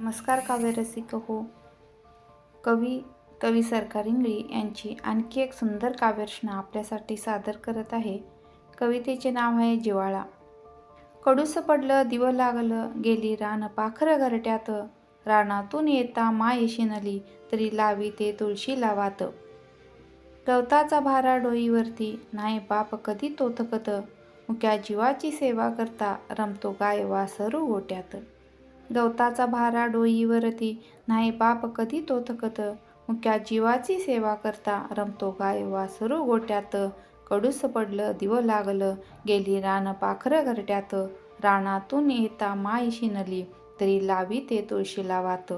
नमस्कार काव्यरसिक हो कवी कवी सरकार इंगळी यांची आणखी एक सुंदर काव्यरचना आपल्यासाठी सादर करत आहे. कवितेचे नाव आहे जिवाळा. कडूस पडलं दिव लागलं गेली रान पाखरं घरट्यात. रानातून येता मायशी नली तरी लावी ते तुळशी लावात गवताचा भारा डोईवरती नाही बाप कधी तो थकत मुक्या जीवाची सेवा करता रमतो गाय वासरू गोट्यात. गवताचा भारा डोईवरती. नाही बाप कधी तो थकत मुक्या जीवाची सेवा करता. रमतो गाय वासरू गोट्यात. कडूस पडलं दिव लागलं. गेली रान पाखरं घरट्यात. रानातून येता मायशी नली तरी लावी ते तुळशी लावात.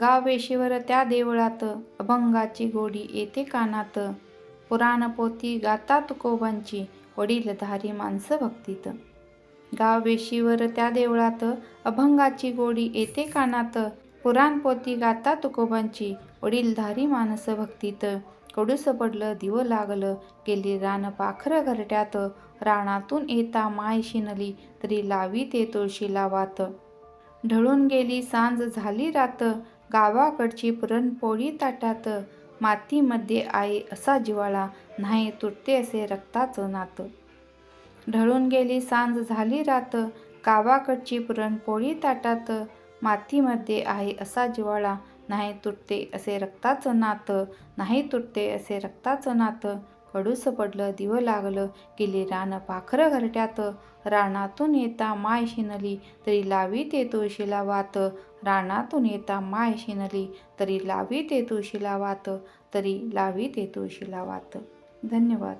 गाव वेशीवर त्या देवळात. अभंगाची गोडी येते कानात. पुराण पोती गाता तुकोबांची वडीलधारी माणसं भक्तीत. गाव वेशीवर त्या देवळात अभंगाची गोडी येते कानात. पुराणपोती गाता तुकोबांची वडीलधारी माणसं भक्तीत. कडूस पडलं दिव लागलं गेली रान पाखरं घरट्यात. रानातून येता माय शिनली तरी लावी ते तुळशी लावात. ढळून गेली सांज झाली रात गावाकडची पुरणपोळी ताटात. मातीमध्ये आहे असा जिवाळा नाही तुटते असे रक्ताचं नातं. ढळून गेली सांज झाली रात. गावाकडची पुरणपोळी ताटात. मातीमध्ये आहे असा जिवाळा नाही तुटते असे रक्ताचं नातं. नाही तुटते असे रक्ताचं नातं. कडूस पडलं दिव लागलं गेली रान पाखरं घरट्यात. रानातून येता माय शिनली तरी लावी ते तुळशीला वात. रानातून येता माय शिनली तरी लावी ते तुळशीला वात. तरी लावी ते तुळशीला वात. धन्यवाद.